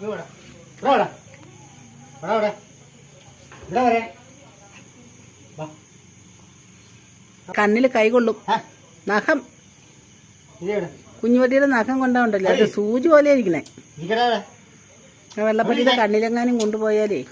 ഇവിടെ. ഇവിടെ. ഇവിടെ ഇവിടെ ഇവിടെ വരെ വാ. കണ്ണിൽ കൈ കൊള്ളും. നഖം. കുഞ്ഞുപട്ടിയുടെ നഖം കൊണ്ടാണ്ടല്ലോ അത് സൂചി പോലെ ഇരിക്കണേ. വെള്ളപ്പട്ടിയുടെ കണ്ണിലെങ്ങാനും കൊണ്ടുപോയാലേ.